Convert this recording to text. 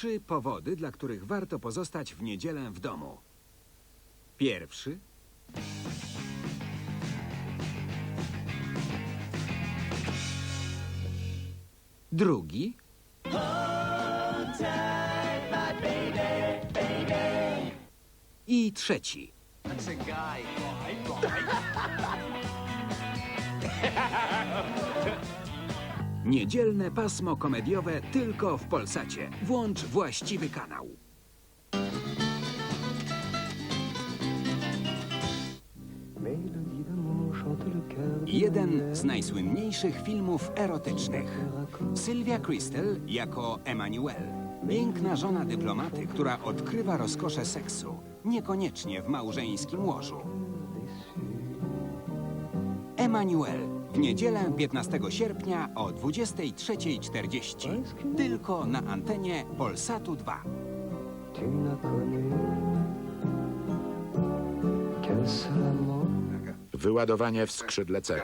Trzy powody, dla których warto pozostać w niedzielę w domu. Pierwszy. Drugi. I trzeci. Niedzielne pasmo komediowe tylko w Polsacie. Włącz właściwy kanał. Jeden z najsłynniejszych filmów erotycznych. Sylwia Crystal jako Emanuel. Piękna żona dyplomaty, która odkrywa rozkosze seksu. Niekoniecznie w małżeńskim łożu. Emanuel. W niedzielę 15 sierpnia o 23.40. Tylko na antenie Polsatu 2. Tu n'as connu qu'un seul amour. Wyładowanie w skrzydle C.